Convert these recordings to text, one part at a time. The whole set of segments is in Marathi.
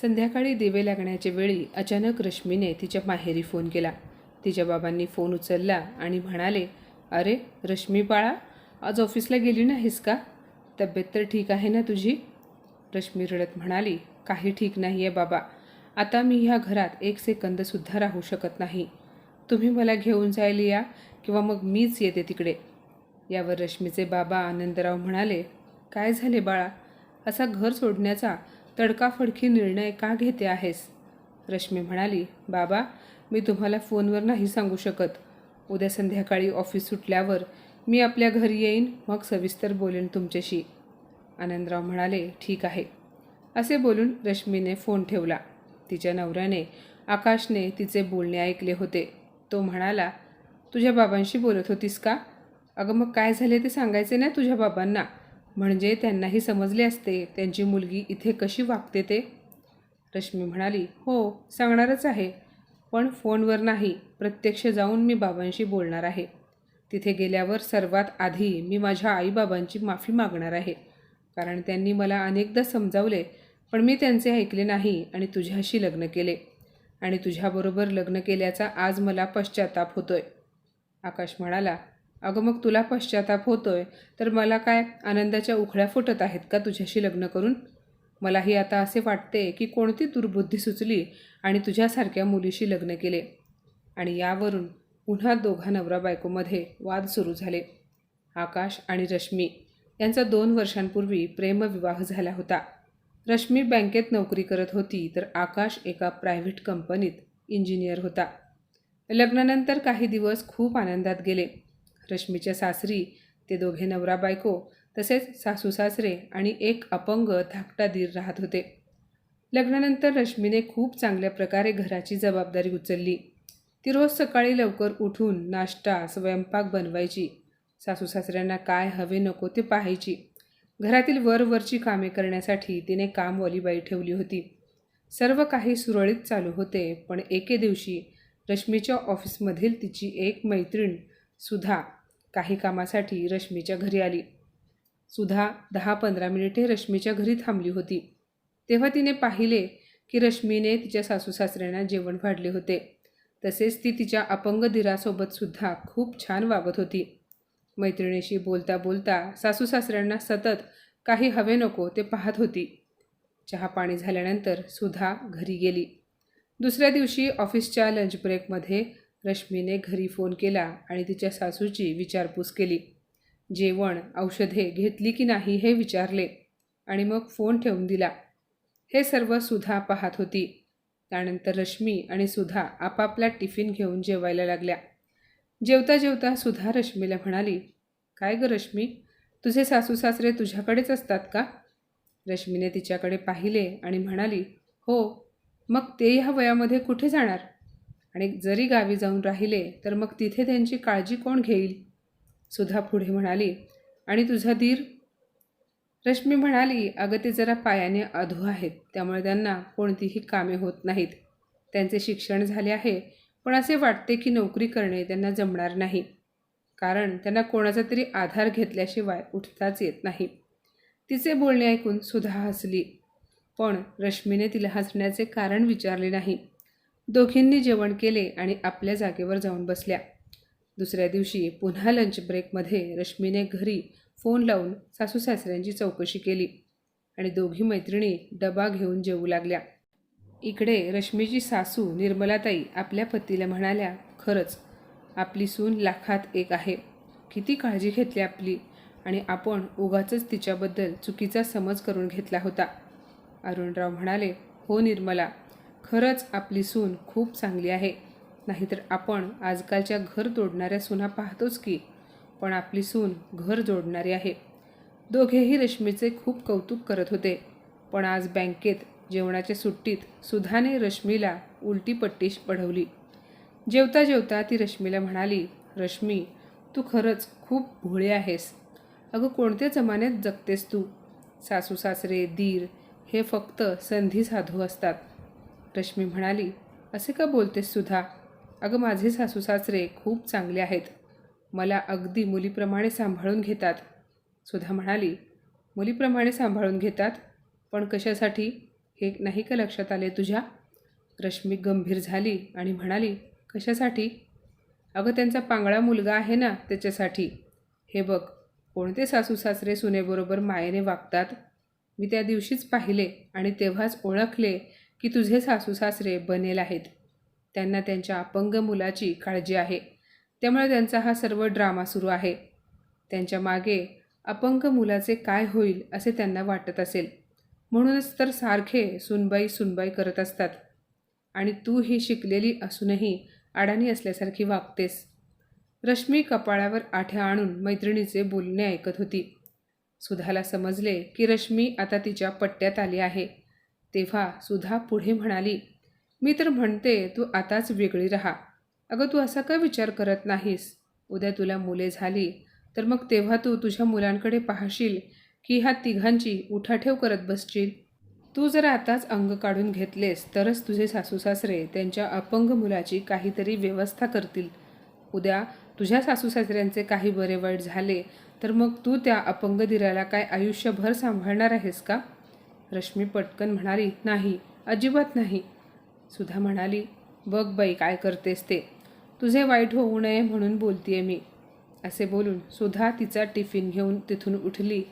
संध्याकाळी दिवे लागण्याच्या वेळी अचानक रश्मीने तिच्या माहेरी फोन केला. तिच्या बाबांनी फोन उचलला आणि म्हणाले अरे रश्मी बाळा आज ऑफिसला गेली नाहीस का? तब्येत तर ठीक आहे ना तुझी? रश्मी रडत म्हणाली काही ठीक नाही आहे बाबा. आता मी ह्या घरात एक सेकंदसुद्धा राहू शकत नाही. तुम्ही मला घेऊन जायला या किंवा मग मीच येते तिकडे. यावर रश्मीचे बाबा आनंदराव म्हणाले काय झाले बाळा? असा घर सोडण्याचा तडकाफडकी निर्णय का घेते आहेस? रश्मी म्हणाली बाबा मी तुम्हाला फोनवर नाही सांगू शकत. उद्या संध्याकाळी ऑफिस सुटल्यावर मी आपल्या घरी येईन मग सविस्तर बोलेन तुमच्याशी. आनंदराव म्हणाले ठीक आहे. असे बोलून रश्मीने फोन ठेवला. तिच्या नवऱ्याने आकाशने तिचे बोलणे ऐकले होते. तो म्हणाला तुझ्या बाबांशी बोलत होतीस का? अगं मग काय झाले ते सांगायचे ना तुझ्या बाबांना? म्हणजे त्यांनाही समजले असते त्यांची मुलगी इथे कशी वागते ते? रश्मी म्हणाली हो सांगणारच आहे. पण फोनवर नाही प्रत्यक्ष जाऊन मी बाबांशी बोलणार आहे. तिथे गेल्यावर सर्वात आधी मी माझ्या आईबाबांची माफी मागणार आहे. कारण त्यांनी मला अनेकदा समजावले पण मी त्यांचे ऐकले नाही आणि तुझ्याशी लग्न केले. आणि तुझ्याबरोबर लग्न केल्याचा आज मला पश्चाताप होतोय. आकाश म्हणाला अगं मग तुला पश्चाताप होतोय तर मला काय आनंदाच्या उखळ्या फुटत आहेत का तुझ्याशी लग्न करून? मलाही आता असे वाटते की कोणती दुर्बुद्धी सुचली आणि तुझ्यासारख्या मुलीशी लग्न केले. आणि यावरून पुन्हा दोघा नवरा बायकोमध्ये वाद सुरू झाले. आकाश आणि रश्मी यांचा दोन वर्षांपूर्वी प्रेमविवाह झाला होता. रश्मी बँकेत नोकरी करत होती तर आकाश एका प्रायव्हेट कंपनीत इंजिनियर होता. लग्नानंतर काही दिवस खूप आनंदात गेले. रश्मीच्या सासरी ते दोघे नवरा बायको तसेच सासू सासरे आणि एक अपंग धाकटा दीर राहत होते. लग्नानंतर रश्मीने खूप चांगल्या प्रकारे घराची जबाबदारी उचलली. ती रोज सकाळी लवकर उठून नाश्ता स्वयंपाक बनवायची. सासू सासऱ्यांना काय हवे नको ते पाहायची. घरातील वरवरची कामे करण्यासाठी तिने कामवालीबाई ठेवली होती. सर्व काही सुरळीत चालू होते पण एके दिवशी रश्मीच्या ऑफिसमधील तिची एक मैत्रीण सुधा काही कामासाठी रश्मीच्या घरी आली. सुधा दहा पंधरा मिनिटे रश्मीच्या घरी थांबली होती. तेव्हा तिने पाहिले की रश्मीने तिच्या सासू सासऱ्यांना जेवण वाढले होते. तसेच ती तिच्या अपंग दिरासोबतसुद्धा खूप छान वागत होती. मैत्रिणीशी बोलता बोलता सासू सासऱ्यांना सतत काही हवे नको ते पाहत होती. चहा पाणी झाल्यानंतर सुधा घरी गेली. दुसऱ्या दिवशी ऑफिसच्या लंच ब्रेकमध्ये रश्मीने घरी फोन केला आणि तिच्या सासूची विचारपूस केली. जेवण औषधे घेतली की नाही हे विचारले आणि मग फोन ठेवून दिला. हे सर्व सुधा पाहत होती. त्यानंतर रश्मी आणि सुधा आपापला टिफिन घेऊन जेवायला लागल्या. जेवता जेवता सुधा रश्मीला म्हणाली काय ग रश्मी? तुझे सासू सासरे तुझ्याकडेच असतात का? रश्मीने तिच्याकडे पाहिले आणि म्हणाली हो मग ते ह्या वयामध्ये कुठे जाणार? आणि जरी गावी जाऊन राहिले तर मग तिथे त्यांची काळजी कोण घेईल? सुधा पुढे म्हणाली आणि तुझा धीर रश्मी म्हणाली अगं ते जरा पायाने अधू आहेत त्यामुळे त्यांना कोणतीही कामे होत नाहीत. त्यांचे शिक्षण झाले आहे पण असे वाटते की नोकरी करणे त्यांना जमणार नाही. कारण त्यांना कोणाचा तरी आधार घेतल्याशिवाय उठताच येत नाही. तिचे बोलणे ऐकून सुधा हसली पण रश्मीने तिला हसण्याचे कारण विचारले नाही. दोघींनी जेवण केले आणि आपल्या जागेवर जाऊन बसल्या. दुसऱ्या दिवशी पुन्हा लंच ब्रेकमध्ये रश्मीने घरी फोन लावून सासू सासऱ्यांची चौकशी केली आणि दोघी मैत्रिणी डबा घेऊन जेवू लागल्या. इकडे रश्मीची सासू निर्मलाताई आपल्या पतीला म्हणाल्या खरंच आपली सून लाखात एक आहे. किती काळजी घेतली आपली आणि आपण उगाचच तिच्याबद्दल चुकीचा समज करून घेतला होता. अरुणराव म्हणाले हो निर्मला खरंच आपली सून खूप चांगली आहे. नाहीतर आपण आजकालच्या घर तोडणाऱ्या सुना पाहतोच की पण आपली सून घर जोडणारी आहे. दोघेही रश्मीचे खूप कौतुक करत होते. पण आज बँकेत जेवणाच्या सुट्टीत सुधाने रश्मीला उलटी पट्टी पढवली. जेवता जेवता ती रश्मीला म्हणाली रश्मी तू खरंच खूप भोळे आहेस. अगं कोणत्या जमान्यात जगतेस तू? सासू सासरे दीर हे फक्त संधी साधू असतात. रश्मी म्हणाली असे का बोलतेस सुधा? अगं माझे सासू सासरे खूप चांगले आहेत. मला अगदी मुलीप्रमाणे सांभाळून घेतात. सुधा म्हणाली मुलीप्रमाणे सांभाळून घेतात? पण कशासाठी? हे नाही का लक्षात आले तुझ्या? रश्मी गंभीर झाली आणि म्हणाली कशासाठी? अगं त्यांचा पांगळा मुलगा आहे ना त्याच्यासाठी. हे बघ कोणते सासू सासरे सुनेबरोबर मायेने वागतात? मी त्या दिवशीच पाहिले आणि तेव्हाच ओळखले की तुझे सासू सासरे बनेल आहेत. त्यांना त्यांच्या अपंग मुलाची काळजी आहे. त्यामुळे त्यांचा हा सर्व ड्रामा सुरू आहे. त्यांच्या मागे अपंग मुलाचे काय होईल असे त्यांना वाटत असेल. म्हणूनच तर सारखे सुनबाई सुनबाई करत असतात. आणि तू ही शिकलेली असूनही अडाणी असल्यासारखी वागतेस. रश्मी कपाळावर आठ्या आणून मैत्रिणीचे बोलणे ऐकत होती. सुधाला समजले की रश्मी आता तिच्या पट्ट्यात आली आहे. तेव्हा सुधा पुढे म्हणाली मी तर म्हणते तू आताच वेगळी राहा. अगं तू असा का विचार करत नाहीस? उद्या तुला मुले झाली तर मग तेव्हा तू तुझ्या मुलांकडे पाहशील की ह्या तिघांची उठाठेव करत बसशील. तू जर आताच अंग काढून घेतलेस तरच तुझे सासू सासरे त्यांच्या अपंग मुलाची काहीतरी व्यवस्था करतील. उद्या तुझ्या सासू सासऱ्यांचे काही बरे वाईट झाले तर मग तू त्या अपंग दिराला काय आयुष्यभर सांभाळणार आहेस का? रश्मी पटकन म्हणाली नाही अजिबात नाही. सुधा म्हणाली बघ बाई काय करतेस ते. तुझे वाईट होऊ नये म्हणून बोलतीये मी. असे बोलून सुधा तिचा टिफिन घेऊन तिथून उठली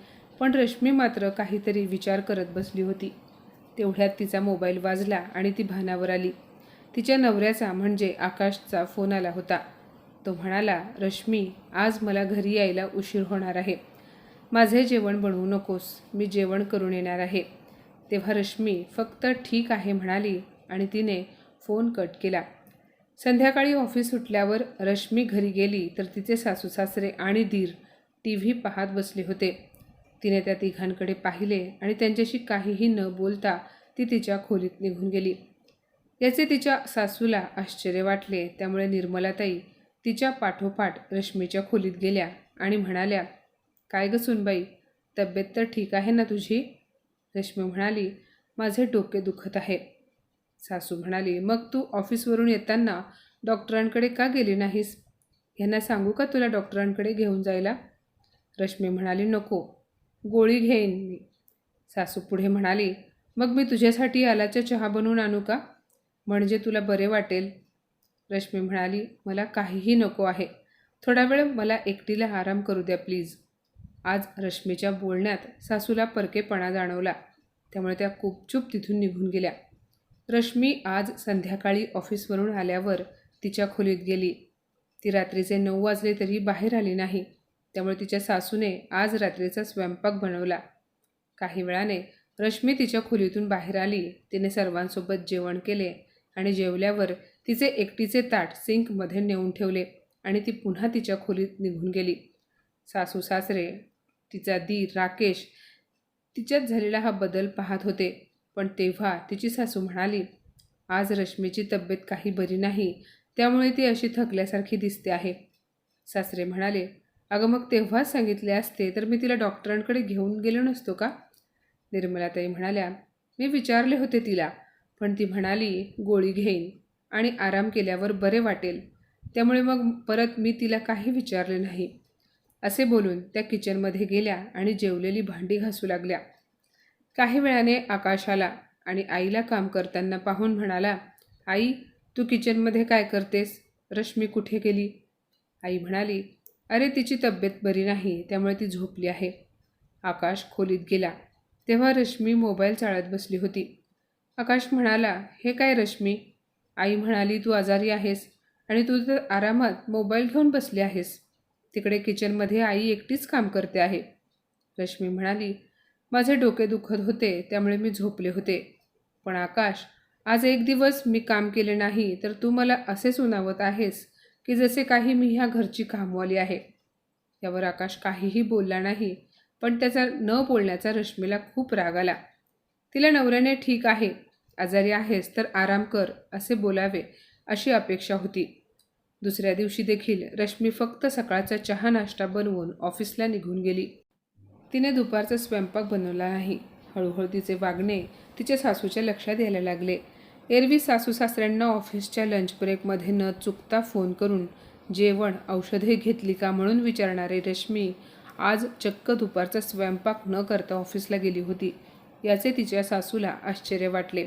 पण रश्मी मात्र काहीतरी विचार करत बसली होती. तेवढ्यात तिचा मोबाईल वाजला आणि ती भानावर आली. तिच्या नवऱ्याचा म्हणजे आकाशचा फोन आला होता. तो म्हणाला रश्मी आज मला घरी यायला उशीर होणार आहे. माझे जेवण बनवू नकोस. मी जेवण करून येणार आहे. तेव्हा रश्मी फक्त ठीक आहे म्हणाली आणि तिने फोन कट केला. संध्याकाळी ऑफिस सुटल्यावर रश्मी घरी गेली तर तिचे सासू सासरे आणि दीर टी व्ही पाहत बसले होते. तिने त्या तिघांकडे पाहिले आणि त्यांच्याशी काहीही न बोलता ती तिच्या खोलीत निघून गेली. याचे तिच्या सासूला आश्चर्य वाटले त्यामुळे निर्मलाताई तिच्या पाठोपाठ रश्मीच्या खोलीत गेल्या आणि म्हणाल्या काय ग सुनबाई तब्येत तर ठीक आहे ना तुझी? रश्मी म्हणाली माझे डोके दुखत आहे. सासू म्हणाली मग तू ऑफिसवरून येताना डॉक्टरांकडे का गेली नाहीस? यांना सांगू का तुला डॉक्टरांकडे घेऊन जायला? रश्मी म्हणाली नको गोळी घेईन मी. सासू पुढे म्हणाली मग मी तुझ्यासाठी आलाच्या चहा बनवून आणू का? म्हणजे तुला बरे वाटेल. रश्मी म्हणाली मला काहीही नको आहे. थोडा वेळ मला एकटीला आराम करू द्या प्लीज. आज रश्मीच्या बोलण्यात सासूला परकेपणा जाणवला. त्यामुळे त्या खूपचूप तिथून निघून गेल्या. रश्मी आज संध्याकाळी ऑफिसवरून आल्यावर तिच्या खोलीत गेली. ती रात्रीचे नऊ वाजले तरी बाहेर आली नाही. त्यामुळे तिच्या सासूने आज रात्रीचा स्वयंपाक बनवला. काही वेळाने रश्मी तिच्या खोलीतून बाहेर आली. तिने सर्वांसोबत जेवण केले आणि जेवल्यावर तिचे एकटीचे ताट सिंकमध्ये नेऊन ठेवले आणि ती पुन्हा तिच्या खोलीत निघून गेली. सासू सासरे तिचा दी राकेश तिच्यात झालेला हा बदल पाहत होते. पण तेव्हा तिची सासू म्हणाली आज रश्मीची तब्येत काही बरी नाही त्यामुळे ती अशी थकल्यासारखी दिसते आहे. सासरे म्हणाले अगं मग तेव्हाच सांगितले असते तर मी तिला डॉक्टरांकडे घेऊन गेलो नसतो का? निर्मलाताई म्हणाल्या मी विचारले होते तिला पण ती म्हणाली गोळी घेईन आणि आराम केल्यावर बरे वाटेल. त्यामुळे मग परत मी तिला काही विचारले नाही. असे बोलून त्या किचनमध्ये गेल्या आणि जेवलेली भांडी घासू लागल्या. काही वेळाने आकाशाला आणि आईला काम करताना पाहून म्हणाला आई तू किचनमध्ये काय करतेस? रश्मी कुठे गेली? आई म्हणाली अरे तिची तब्येत बरी नाही त्यामुळे ती झोपली आहे. आकाश खोलीत गेला. तेव्हा रश्मी मोबाईल चाळत बसली होती. आकाश म्हणाला हे काय रश्मी? आई म्हणाली तू आजारी आहेस आणि तू तर आरामात मोबाईल घेऊन बसली आहेस. तिकडे किचनमध्ये आई एकटीच काम करते आहे. रश्मी म्हणाली माझे डोके दुखत होते त्यामुळे मी झोपले होते. पण आकाश आज एक दिवस मी काम केले नाही तर तू मला असे सुनावत आहेस की जसे काही मी ह्या घरची कामवाली आहे. यावर आकाश काहीही बोलला नाही पण त्याचा न बोलण्याचा रश्मीला खूप राग आला. तिला नवऱ्याने ठीक आहे आजारी आहेस तर आराम कर असे बोलावे अशी अपेक्षा होती. दुसऱ्या दिवशी देखील रश्मी फक्त सकाळचा चहा नाश्ता बनवून ऑफिसला निघून गेली. तिने दुपारचा स्वयंपाक बनवला नाही. हळूहळू तिचे वागणे तिच्या सासूच्या लक्षात यायला लागले. एरवी सासू सासऱ्यांना ऑफिसच्या लंच ब्रेकमध्ये न चुकता फोन करून जेवण औषधे घेतली का म्हणून विचारणारे रश्मी आज चक्क दुपारचा स्वयंपाक न करता ऑफिसला गेली होती याचे तिच्या सासूला आश्चर्य वाटले.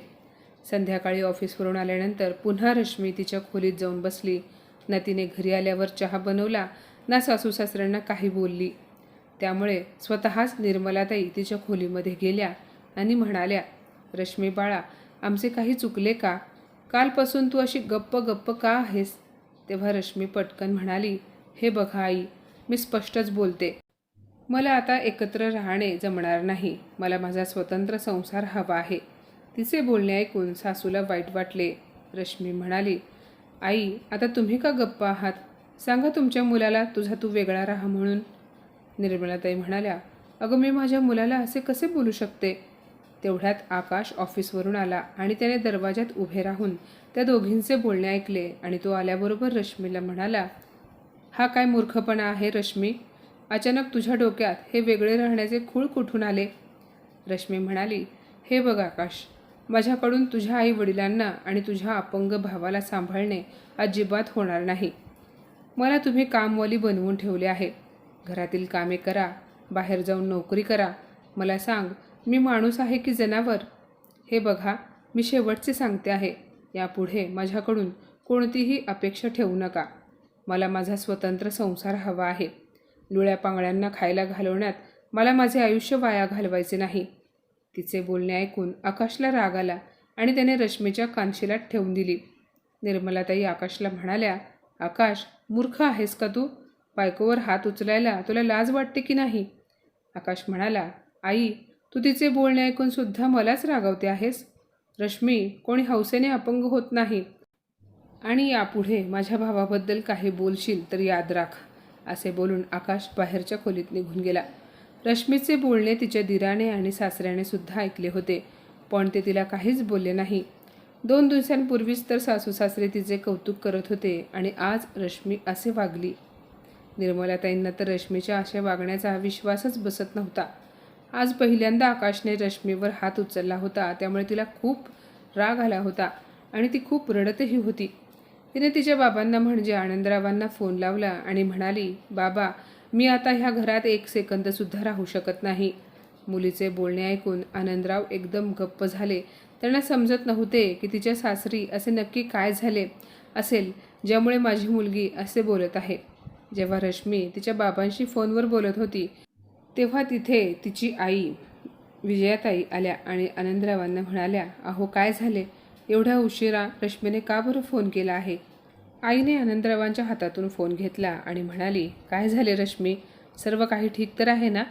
संध्याकाळी ऑफिसवरून आल्यानंतर पुन्हा रश्मी तिच्या खोलीत जाऊन बसली. ना तिने घरी आल्यावर चहा बनवला ना सासू सासऱ्यांना काही बोलली. त्यामुळे स्वतःच निर्मलाताई तिच्या खोलीमध्ये गेल्या आणि म्हणाल्या रश्मी बाळा आमचे काही चुकले का? कालपासून तू अशी गप्प गप्प का आहेस? तेव्हा रश्मी पटकन म्हणाली हे बघा आई मी स्पष्टच बोलते. मला आता एकत्र राहणे जमणार नाही. मला माझा स्वतंत्र संसार हवा आहे. तिचे बोलणे ऐकून सासूला वाईट वाटले. रश्मी म्हणाली आई आता तुम्ही का गप्प आहात? सांगा तुमच्या मुलाला तुझा तू वेगळा राहा म्हणून. निर्मलाताई म्हणाल्या अगं मी माझ्या मुलाला असे कसे बोलू शकते? तेवढ्यात आकाश ऑफिसवरून आला आणि त्याने दरवाजात उभे राहून त्या दोघींचे बोलणे ऐकले आणि तो आल्याबरोबर रश्मीला म्हणाला हा काय मूर्खपणा आहे रश्मी? अचानक तुझ्या डोक्यात हे वेगळे राहण्याचे खूळ कुठून आले? रश्मी म्हणाली हे बघ आकाश माझ्याकडून तुझ्या आई वडिलांना आणि तुझ्या अपंग भावाला सांभाळणे अजिबात होणार नाही. मला तुम्ही कामवाली बनवून ठेवले आहे. घरातील कामे करा बाहेर जाऊन नोकरी करा. मला सांग मी माणूस आहे की जनावर? हे बघा मी शेवटचे सांगते आहे. यापुढे माझ्याकडून कोणतीही अपेक्षा ठेवू नका. मला माझा स्वतंत्र संसार हवा आहे. लुळ्या पांगळ्यांना खायला घालवण्यात मला माझे आयुष्य वाया घालवायचे नाही. तिचे बोलणे ऐकून आकाशला राग आला आणि त्याने रश्मीच्या कानशिलात ठेवून दिली. निर्मलाताई आकाशला म्हणाल्या आकाश मूर्ख आहेस का तू? बायकोवर हात उचलायला तुला लाज वाटते की नाही? आकाश म्हणाला आई तू तिचे बोलणे ऐकून सुद्धा मलाच रागवते आहेस? रश्मी कोणी हौसेने अपंग होत नाही. आणि यापुढे माझ्या भावाबद्दल काही बोलशील तर याद राख असे बोलून आकाश बाहेरच्या खोलीत निघून गेला. रश्मीचे बोलणे तिच्या दिराने आणि सासऱ्याने सुद्धा ऐकले होते पण ते तिला काहीच बोलले नाही. दोन दिवसांपूर्वीच तर सासू सासरे तिचे कौतुक करत होते आणि आज रश्मी असे वागली. निर्मलाताईंना तर रश्मीच्या अशा वागण्याचा विश्वासच बसत नव्हता. आज पहिल्यांदा आकाशने रश्मीवर हात उचलला होता त्यामुळे तिला खूप राग आला होता आणि ती खूप रडतही होती. तिने तिच्या बाबांना म्हणजे आनंदरावांना फोन लावला आणि म्हणाली बाबा मी आता ह्या घरात एक सेकंदसुद्धा राहू शकत नाही. मुलीचे बोलणे ऐकून आनंदराव एकदम गप्प झाले. त्यांना समजत नव्हते की तिच्या सासरी असे नक्की काय झाले असेल ज्यामुळे माझी मुलगी असे बोलत आहे. जेव्हा रश्मी तिच्या बाबांशी फोनवर बोलत होती तेव्हा तिथे तिची आई विजयाताई आल्या आणि आनंदरावांना म्हणाल्या अहो काय झाले? एवढ्या उशिरा रश्मीने का बरं फोन केला आहे? आईने आनंदरावांच्या हातातून फोन घेतला आणि म्हणाली काय झाले रश्मी? सर्व काही ठीक तर आहे ना?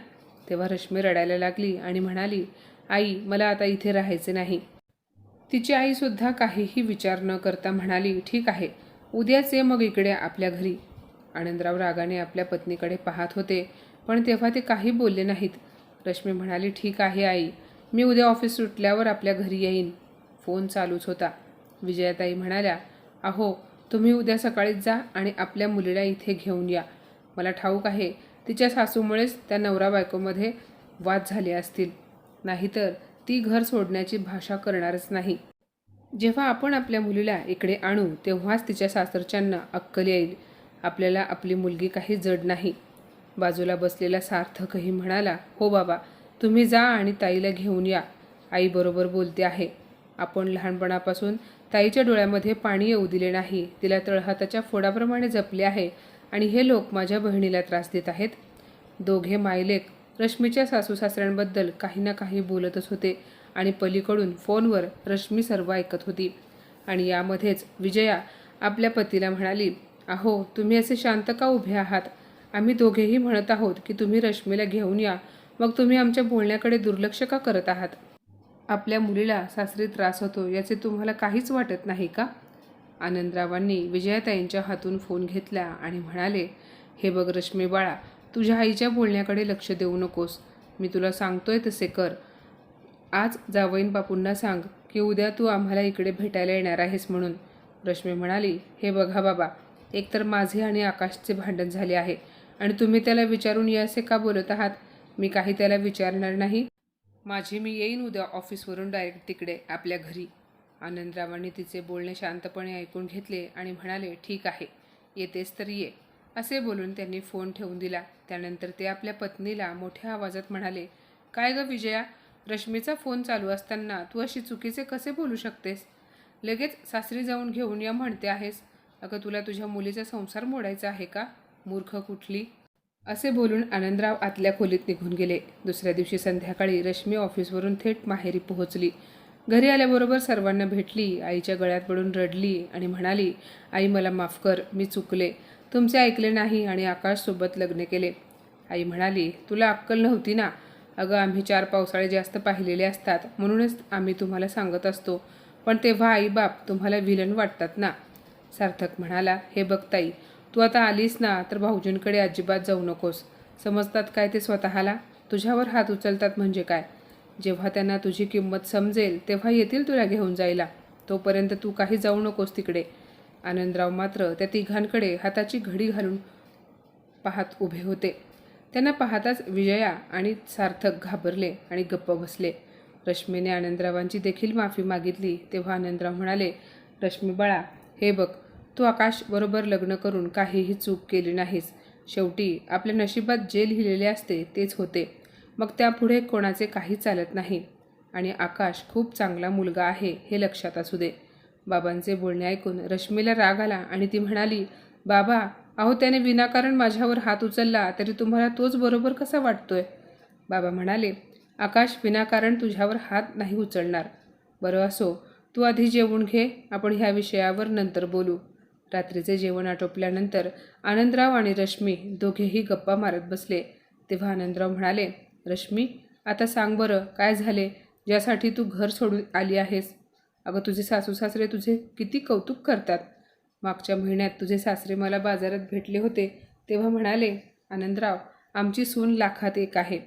तेव्हा रश्मी रडायला लागली आणि म्हणाली आई मला आता इथे राहायचे नाही. तिची आईसुद्धा काहीही विचार न करता म्हणाली ठीक आहे उद्याच ये मग इकडे आपल्या घरी. आनंदराव रागाने आपल्या पत्नीकडे पाहत होते पण तेव्हा ते काही बोलले नाहीत. रश्मी म्हणाली ठीक आहे आई मी उद्या ऑफिस सुटल्यावर आपल्या घरी येईन. फोन चालूच होता. विजयाताई म्हणाल्या अहो तुम्ही उद्या सकाळीच जा आणि आपल्या मुलीला इथे घेऊन या. मला ठाऊक आहे तिच्या सासूमुळेच त्या नवरा बायकोमध्ये वाद झाले असतील. नाहीतर ती घर सोडण्याची भाषा करणारच नाही. जेव्हा आपण आपल्या मुलीला इकडे आणू तेव्हाच तिच्या सासरच्यांना अक्कल येईल. आपल्याला आपली मुलगी काही जड नाही. बाजूला बसलेला सार्थकही म्हणाला हो बाबा तुम्ही जा आणि ताईला घेऊन या. आई बरोबर बोलते आहे. आपण लहानपणापासून ताईच्या डोळ्यामध्ये पाणी येऊ दिले नाही. तिला तळहाताच्या फोडाप्रमाणे जपले आहे आणि हे लोक माझ्या बहिणीला त्रास देत आहेत. दोघे मायलेक रश्मीच्या सासू सासऱ्यांबद्दल काही ना काही बोलतच होते आणि पलीकडून फोनवर रश्मी सर्व ऐकत होती. आणि यामध्येच विजया आपल्या पतीला म्हणाली अहो तुम्ही असे शांत का उभे आहात? आम्ही दोघेही म्हणत आहोत की तुम्ही रश्मीला घेऊन या. मग तुम्ही आमच्या बोलण्याकडे दुर्लक्ष का करत आहात? आपल्या मुलीला सासरी त्रास होतो याचे तुम्हाला काहीच वाटत नाही का? आनंदरावांनी विजयाताईंच्या हातून फोन घेतला आणि म्हणाले हे बघ रश्मी बाळा तुझ्या आईच्या बोलण्याकडे लक्ष देऊ नकोस. मी तुला सांगतोय तसे कर. आज जावईन बापूंना सांग की उद्या तू आम्हाला इकडे भेटायला येणार आहेस म्हणून. रश्मी म्हणाली हे बघा बाबा एकतर माझे आणि आकाशचे भांडण झाले आहे आणि तुम्ही त्याला विचारून या असे का बोलत आहात? मी काही त्याला विचारणार नाही. माझी मी येईन उद्या ऑफिसवरून डायरेक्ट तिकडे आपल्या घरी. आनंदरावांनी तिचे बोलणे शांतपणे ऐकून घेतले आणि म्हणाले ठीक आहे येतेस तर ये. असे बोलून त्यांनी फोन ठेवून दिला. त्यानंतर ते आपल्या पत्नीला मोठ्या आवाजात म्हणाले काय गं विजया रश्मीचा फोन चालू असताना तू अशी चुकीचे कसे बोलू शकतेस? लगेच सासरी जाऊन घेऊन या म्हणते आहेस. अगं तुला तुझ्या मुलीचा संसार मोडायचा आहे का? मूर्ख कुठली? असे बोलून आनंदराव आतल्या खोलीत निघून गेले. दुसऱ्या दिवशी संध्याकाळी रश्मी ऑफिसवरून थेट माहेरी पोहोचली. घरी आल्याबरोबर सर्वांना भेटली आईच्या गळ्यात पडून रडली आणि म्हणाली आई मला माफ कर मी चुकले. तुमचे ऐकले नाही आणि आकाशसोबत लग्न केले. आई म्हणाली तुला अक्कल नव्हती ना? अगं आम्ही चार पावसाळे जास्त पाहिलेले असतात म्हणूनच आम्ही तुम्हाला सांगत असतो. पण तेव्हा आई बाप तुम्हाला विलन वाटतात ना? सार्थक म्हणाला हे बघ ताई तू आता आलीस ना तर भाऊजींकडे अजिबात जाऊ नकोस. समजतात काय ते स्वतःला? तुझ्यावर हात उचलतात म्हणजे काय? जेव्हा त्यांना तुझी किंमत समजेल तेव्हा येतील तुला घेऊन जायला. तोपर्यंत तू काही जाऊ नकोस तिकडे. आनंदराव मात्र त्या तिघांकडे हाताची घडी घालून पाहत उभे होते. त्यांना पाहताच विजया आणि सार्थक घाबरले आणि गप्प बसले. रश्मीने आनंदरावांची देखील माफी मागितली तेव्हा आनंदराव म्हणाले रश्मी बाळा हे बघ तू आकाश बरोबर लग्न करून काहीही चूक केली नाहीस. शेवटी आपल्या नशिबात जे लिहिलेले असते तेच होते. मग त्यापुढे कोणाचे काही चालत नाही. आणि आकाश खूप चांगला मुलगा आहे हे लक्षात असू दे. बाबांचे बोलणे ऐकून रश्मीला राग आला आणि ती म्हणाली बाबा अहो त्याने विनाकारण माझ्यावर हात उचलला तरी तुम्हाला तोच बरोबर कसा वाटतोय? बाबा म्हणाले आकाश विनाकारण तुझ्यावर हात नाही उचलणार. बरं असो तू आधी जेवून घे आपण ह्या विषयावर नंतर बोलू. रात्रीचे जेवण आटोपल्यानंतर आनंदराव आणि रश्मी दोघेही गप्पा मारत बसले. तेव्हा आनंदराव म्हणाले रश्मी आता सांग बरं काय झाले? ज्यासाठी तू घर सोडून आली आहेस. अगं तुझे सासू सासरे तुझे किती कौतुक करतात. मागच्या महिन्यात तुझे सासरे मला बाजारात भेटले होते. तेव्हा म्हणाले आनंदराव आमची सून लाखात एक आहे.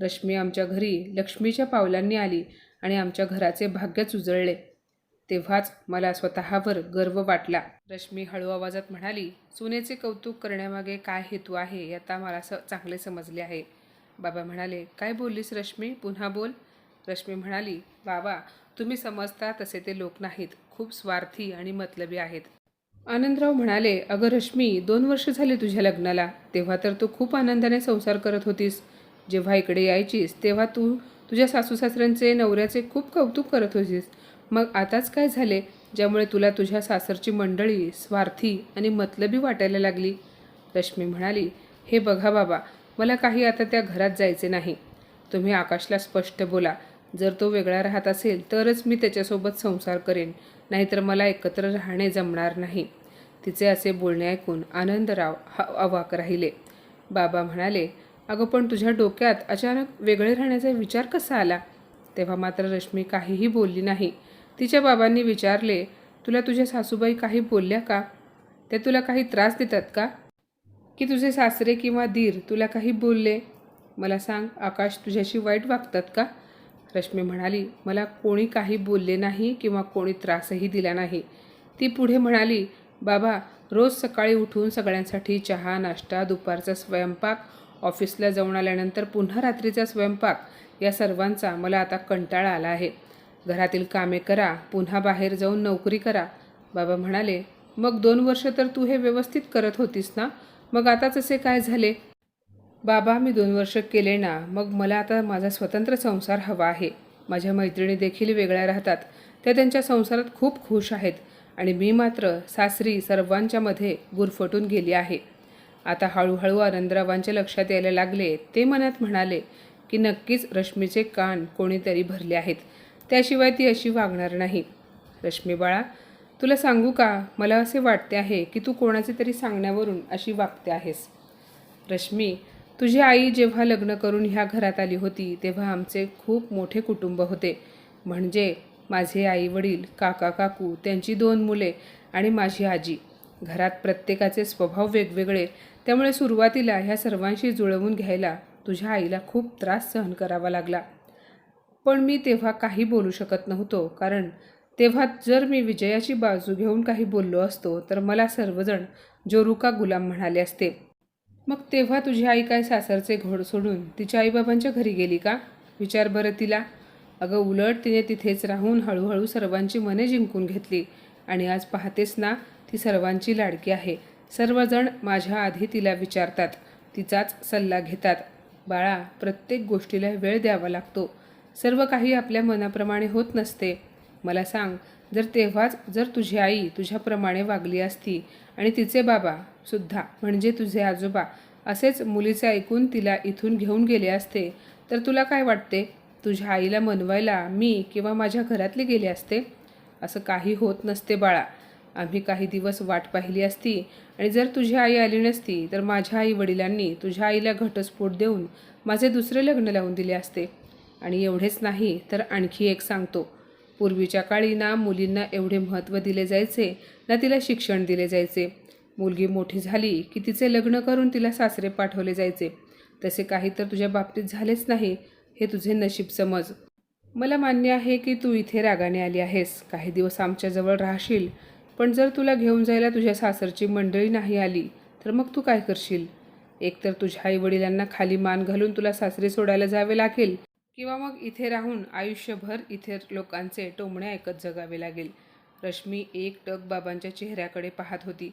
रश्मी आमच्या घरी लक्ष्मीच्या पावलांनी आली आणि आमच्या घराचे भाग्यच उजळले. तेव्हाच मला स्वतःवर गर्व वाटला. रश्मी हळू आवाजात म्हणाली सुनेचे कौतुक करण्यामागे काय हेतू आहे आता मला स चांगले समजले आहे. बाबा म्हणाले काय बोललीस रश्मी? पुन्हा बोल. रश्मी म्हणाली बाबा तुम्ही समजता तसे ते लोक नाहीत. खूप स्वार्थी आणि मतलबी आहेत. आनंदराव म्हणाले अगं रश्मी दोन वर्ष झाली तुझ्या लग्नाला. तेव्हा तर तू खूप आनंदाने संसार करत होतीस. जेव्हा इकडे यायचीस तेव्हा तू तुझ्या सासू सासऱ्यांचे नवऱ्याचे खूप कौतुक करत होतीस. मग आताच काय झाले? ज्यामुळे तुला तुझ्या सासरची मंडळी स्वार्थी आणि मतलबी वाटायला लागली? रश्मी म्हणाली हे बघा बाबा मला काही आता त्या घरात जायचे नाही. तुम्ही आकाशला स्पष्ट बोला. जर तो वेगळा राहत असेल तरच मी त्याच्यासोबत संसार करेन. नाहीतर मला एकत्र राहणे जमणार नाही. तिचे असे बोलणे ऐकून आनंदराव हा अवाक राहिले. बाबा म्हणाले अगं पण तुझ्या डोक्यात अचानक वेगळे राहण्याचा विचार कसा आला? तेव्हा मात्र रश्मी काहीही बोलली नाही. तिच्या बाबांनी विचारले तुला तुझ्या सासूबाई काही बोलल्या का? त्या तुला काही त्रास देतात का? की तुझे सासरे किंवा दीर तुला काही बोलले? मला सांग आकाश तुझ्याशी वाईट वागतात का? रश्मी म्हणाली मला कोणी काही बोलले नाही किंवा कोणी त्रासही दिला नाही. ती पुढे म्हणाली बाबा रोज सकाळी उठून सगळ्यांसाठी चहा नाश्ता दुपारचा स्वयंपाक ऑफिसला जाऊन आल्यानंतर पुन्हा रात्रीचा स्वयंपाक या सर्वांचा मला आता कंटाळा आला आहे. घरातील कामे करा पुन्हा बाहेर जाऊन नोकरी करा. बाबा म्हणाले मग दोन वर्ष तर तू हे व्यवस्थित करत होतीस ना? मग आताच असे काय झाले? बाबा मी दोन वर्ष केले ना. मग मला आता माझा स्वतंत्र संसार हवा आहे. माझ्या मैत्रिणी देखील वेगळ्या राहतात. त्या त्यांच्या संसारात खूप खुश आहेत आणि मी मात्र सासरी सर्वांच्या मध्ये गुरफटून गेली आहे. आता हळूहळू आनंदरावांच्या लक्षात यायला लागले. ते मनात म्हणाले की नक्कीच रश्मीचे कान कोणीतरी भरले आहेत. त्याशिवाय ती अशी वागणार नाही. रश्मी बाळा तुला सांगू का? मला असे वाटते आहे की तू कोणाचे तरी सांगण्यावरून अशी वागते आहेस. रश्मी तुझी आई जेव्हा लग्न करून ह्या घरात आली होती तेव्हा आमचे खूप मोठे कुटुंब होते. म्हणजे माझे आई वडील काका काकू त्यांची दोन मुले आणि माझी आजी. घरात प्रत्येकाचे स्वभाव वेगवेगळे. त्यामुळे सुरुवातीला ह्या सर्वांशी जुळवून घ्यायला तुझ्या आईला खूप त्रास सहन करावा लागला. पण मी तेव्हा काही बोलू शकत नव्हतो. कारण तेव्हा जर मी विजयाची बाजू घेऊन काही बोललो असतो तर मला सर्वजण जोरुका गुलाम म्हणाले असते. मग तेव्हा तुझी आई काय सासरचे घोड सोडून तिच्या आईबाबांच्या घरी गेली का? विचार बरं तिला. अगं उलट तिने तिथेच राहून हळूहळू सर्वांची मने जिंकून घेतली. आणि आज पाहतेस ना ती सर्वांची लाडकी आहे. सर्वजण माझ्या आधी तिला विचारतात तिचाच सल्ला घेतात. बाळा प्रत्येक गोष्टीला वेळ द्यावा लागतो. सर्व काही आपल्या मनाप्रमाणे होत नसते. मला सांग जर तेव्हाच जर तुझी आई तुझ्याप्रमाणे वागली असती आणि तिचे बाबा सुद्धा म्हणजे तुझे आजोबा असेच मुलीचे ऐकून तिला इथून घेऊन गेले असते तर तुला काय वाटते? तुझ्या आईला मनवायला मी किंवा माझ्या घरातले गेले असते? असं काही होत नसते बाळा. आम्ही काही दिवस वाट पाहिली असती आणि जर तुझी आई आली नसती तर माझ्या आई वडिलांनी तुझ्या आईला घटस्फोट देऊन माझे दुसरे लग्न लावून दिले असते. आणि एवढेच नाही तर आणखी एक सांगतो. पूर्वीच्या काळी ना मुलींना एवढे महत्त्व दिले जायचे ना तिला शिक्षण दिले जायचे. मुलगी मोठी झाली की तिचे लग्न करून तिला सासरे पाठवले जायचे. तसे काही तर तुझ्या बाबतीत झालेच नाही हे तुझे नशीब समज. मला मान्य आहे की तू इथे रागाने आली आहेस. काही दिवस आमच्याजवळ राहशील पण जर तुला घेऊन जायला तुझ्या सासरची मंडळी नाही आली तर मग तू काय करशील? एकतर तुझ्या आईवडिलांना खाली मान घालून तुला सासरे सोडायला जावे लागेल किंवा मग इथे राहून आयुष्यभर इथे लोकांचे टोमणे ऐकत जगावे लागेल. रश्मी एक टक बाबांच्या चेहऱ्याकडे पाहत होती.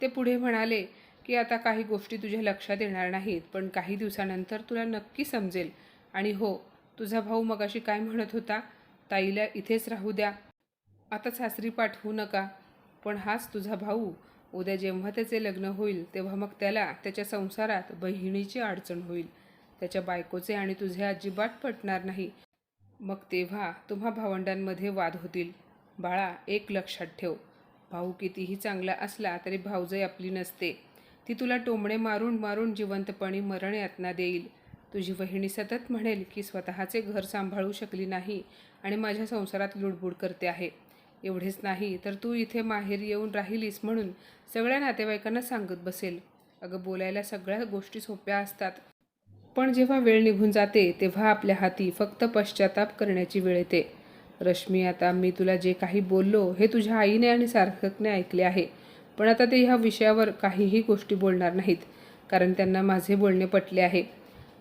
ते पुढे म्हणाले की आता काही गोष्टी तुझ्या लक्षात येणार नाहीत पण काही दिवसानंतर तुला नक्की समजेल. आणि हो तुझा भाऊ मगाशी काय म्हणत होता? ताईला इथेच राहू द्या. आता सासरी पाठवू नका. पण हाच तुझा भाऊ. उद्या जेव्हा त्याचे लग्न होईल तेव्हा मग त्याला त्याच्या संसारात बहिणीची अडचण होईल. त्याच्या बायकोचे आणि तुझे अजिबात पटणार नाही. मग तेव्हा तुम्हा भावंडांमध्ये वाद होतील. बाळा एक लक्षात ठेव. भाऊ कितीही चांगला असला तरी भाऊजाई आपली नसते. ती तुला टोमणे मारून मारून जिवंतपणी मरण यातना देईल. तुझी वहिणी सतत म्हणेल की स्वतःचे घर सांभाळू शकली नाही आणि माझ्या संसारात लुडबुड करते आहे. एवढेच नाही तर तू इथे माहेर येऊन राहिलीस म्हणून सगळ्या नातेवाईकांना सांगत बसेल. अगं बोलायला सगळ्या गोष्टी सोप्या असतात. पण जेव्हा वेळ निघून जाते तेव्हा आपल्या हाती फक्त पश्चाताप करण्याची वेळ येते. रश्मी आता मी तुला जे काही बोललो हे तुझ्या आईने आणि सार्थकने ऐकले आहे. पण आता ते ह्या विषयावर काहीही गोष्टी बोलणार नाहीत कारण त्यांना माझे बोलणे पटले आहे.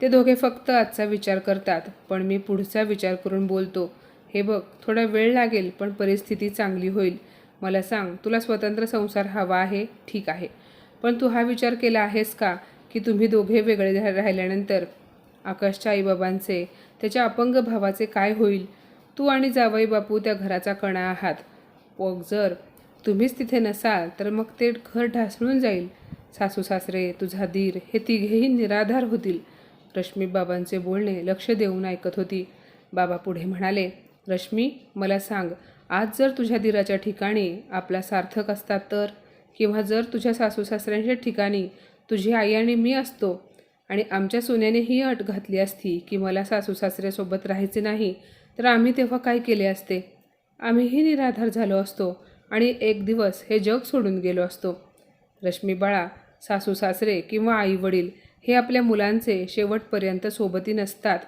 ते दोघे फक्त आजचा विचार करतात पण मी पुढचा विचार करून बोलतो हे बघ थोडा वेळ लागेल पण परिस्थिती चांगली होईल. मला सांग तुला स्वतंत्र संसार हवा आहे? ठीक आहे. पण तू हा विचार केला आहेस का? की तुम्ही दोघे वेगळे राहिल्यानंतर आकाशच्या आईबाबांचे त्याच्या अपंग भावाचे काय होईल? तू आणि जावई बापू त्या घराचा कणा आहात. मग जर तुम्हीच तिथे नसाल तर मग ते घर ढासळून जाईल. सासू सासरे तुझा दीर हे तिघेही निराधार होतील. रश्मी बाबांचे बोलणे लक्ष देऊन ऐकत होती. बाबा पुढे म्हणाले रश्मी मला सांग आज जर तुझ्या दिराच्या ठिकाणी आपला सार्थक असता तर? किंवा जर तुझ्या सासू सासऱ्यांच्या ठिकाणी तुझी आई आणि मी असतो. आणि आमच्या सोन्याने ही अट घातली असती की मला सासू सासऱ्यासोबत राहायचे नाही तर आम्ही तेव्हा काय केले असते? आम्हीही निराधार झालो असतो आणि एक दिवस हे जग सोडून गेलो असतो. रश्मी बाळा सासू सासरे किंवा आई वडील हे आपल्या मुलांचे शेवटपर्यंत सोबती नसतात.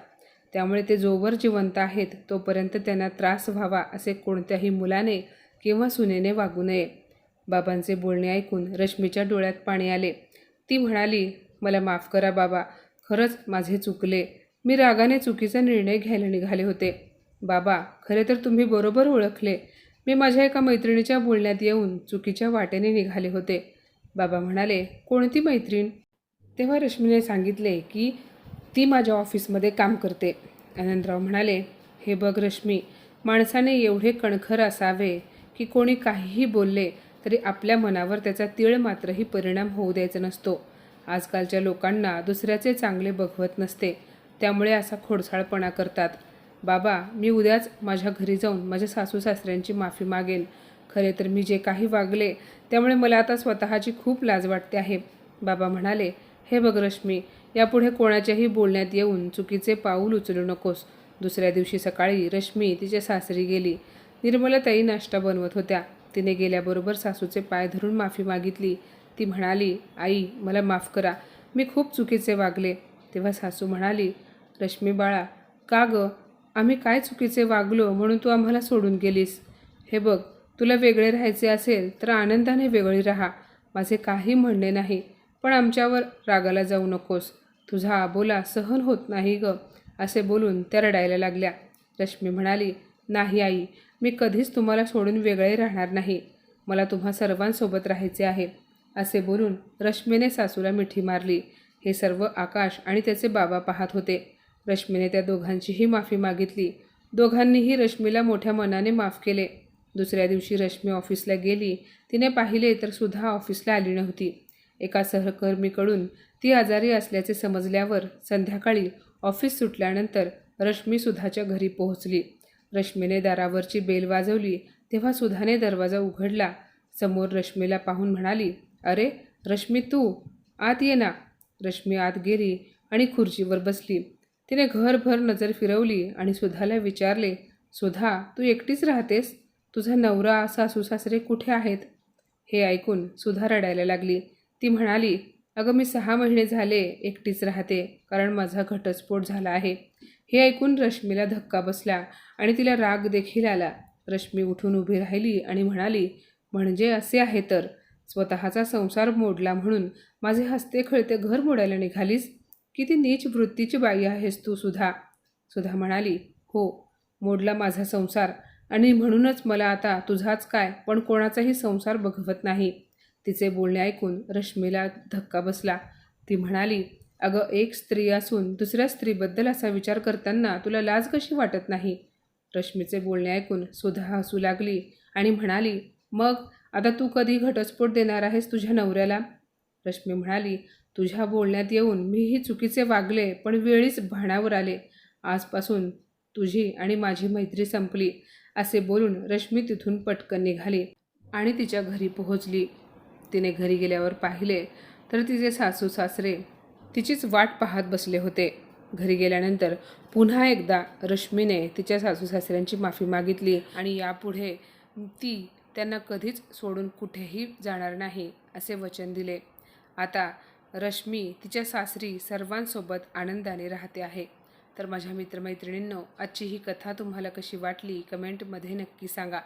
त्यामुळे ते जोवर जिवंत आहेत तोपर्यंत त्यांना त्रास व्हावा असे कोणत्याही मुलाने किंवा सुनेने वागू नये. बाबांचे बोलणे ऐकून रश्मीच्या डोळ्यात पाणी आले. ती म्हणाली मला माफ करा बाबा खरंच माझे चुकले. मी रागाने चुकीचा निर्णय घ्यायला निघाले होते. बाबा खरे तर तुम्ही बरोबर ओळखले. मी माझ्या एका मैत्रिणीच्या बोलण्यात येऊन चुकीच्या वाटेने निघाले होते. बाबा म्हणाले कोणती मैत्रीण? तेव्हा रश्मीने सांगितले की ती माझ्या ऑफिसमध्ये काम करते. आनंदराव म्हणाले हे बघ रश्मी माणसाने एवढे कणखर असावे की कोणी काहीही बोलले तरी आपल्या मनावर त्याचा तीळ मात्रही परिणाम होऊ द्यायचा नसतो. आजकालच्या लोकांना दुसऱ्याचे चांगले बघवत नसते. त्यामुळे असा खोडसाळपणा करतात. बाबा मी उद्याच माझ्या घरी जाऊन माझ्या सासू सासऱ्यांची माफी मागेन. खरे तर मी जे काही वागले त्यामुळे मला आता स्वतःची खूप लाज वाटते आहे. बाबा म्हणाले हे बघ रश्मी यापुढे कोणाच्याही बोलण्यात येऊन चुकीचे पाऊल उचलू नकोस. दुसऱ्या दिवशी सकाळी रश्मी तिच्या सासरी गेली. निर्मलाताई नाश्ता बनवत होत्या. तिने गेल्याबरोबर सासूचे पाय धरून माफी मागितली. ती म्हणाली आई मला माफ करा. मी खूप चुकीचे वागले. तेव्हा सासू म्हणाली रश्मी बाळा का ग? आम्ही काय चुकीचे वागलो म्हणून तू आम्हाला सोडून गेलीस? हे बघ तुला वेगळे राहायचे असेल तर आनंदाने वेगळी राहा. माझे काही म्हणणे नाही पण आमच्यावर रागाला जाऊ नकोस. तुझा आबोला सहन होत नाही ग असे बोलून त्या रडायला लागल्या. रश्मी म्हणाली नाही आई मी कधीच तुम्हाला सोडून वेगळे राहणार नाही. मला तुम्हा सर्वांसोबत राहायचे आहे. असे बोलून रश्मीने सासूला मिठी मारली. हे सर्व आकाश आणि त्याचे बाबा पाहत होते. रश्मीने त्या दोघांचीही माफी मागितली. दोघांनीही रश्मीला मोठ्या मनाने माफ केले. दुसऱ्या दिवशी रश्मी ऑफिसला गेली. तिने पाहिले तर सुद्धा ऑफिसला आली नव्हती. एका सहकर्मीकडून ती आजारी असल्याचे समजल्यावर संध्याकाळी ऑफिस सुटल्यानंतर रश्मी सुधाच्या घरी पोहोचली. रश्मीने दारावरची बेल वाजवली. तेव्हा सुधाने दरवाजा उघडला. समोर रश्मीला पाहून म्हणाली अरे रश्मी तू? आत ये ना. रश्मी आत गेली आणि खुर्चीवर बसली. तिने घरभर नजर फिरवली आणि सुधाला विचारले सुधा तू एकटीच राहतेस? तुझा नवरा सासू सासरे कुठे आहेत? हे ऐकून सुधा रडायला लागली. ती म्हणाली अगं मी सहा महिने झाले एकटीच राहते कारण माझा घटस्फोट झाला आहे. हे ऐकून रश्मीला धक्का बसला आणि तिला राग देखील आला. रश्मी उठून उभी राहिली आणि म्हणाली म्हणजे असे आहे तर. स्वतःचा संसार मोडला म्हणून माझे हसते खळते घर मोडायला निघालीस? किती नीच वृत्तीची बाई आहेस तू सुधा. सुधा म्हणाली हो मोडला माझा संसार. आणि म्हणूनच मला आता तुझाच काय पण कोणाचाही संसार बघवत नाही. तिचे बोलणे ऐकून रश्मीला धक्का बसला. ती म्हणाली अगं एक स्त्री असून दुसऱ्या स्त्रीबद्दल असा विचार करताना तुला लाज कशी वाटत नाही? रश्मीचे बोलणे ऐकून सुधा हसू लागली आणि म्हणाली मग आता तू कधी घटस्फोट देणार आहेस तुझ्या नवऱ्याला? रश्मी म्हणाली तुझ्या बोलण्यात येऊन मीही चुकीचे वागले पण वेळीच भाणावर आले. आजपासून तुझी आणि माझी मैत्री संपली असे बोलून रश्मी तिथून पटकन निघाली आणि तिच्या घरी पोहोचली. तिने घरी गेल्यावर पाहिले तर तिचे सासू सासरे तिचीच वाट पाहत बसले होते. घरी गेल्यानंतर पुन्हा एकदा रश्मीने तिच्या सासू सासऱ्यांची माफी मागितली आणि यापुढे ती त्यांना कधीच सोडून कुठेही जाणार नाही असे वचन दिले. आता रश्मी तिच्या सासरी सर्वांसोबत आनंदाने राहते आहे. तर माझ्या मित्रमैत्रिणींनो आजची ही कथा तुम्हाला कशी वाटली कमेंटमध्ये नक्की सांगा.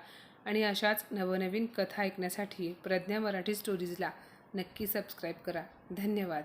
आणि अशाच नवनवीन कथा ऐकण्यासाठी प्रज्ञा मराठी स्टोरीजला नक्की सबस्क्राईब करा. धन्यवाद.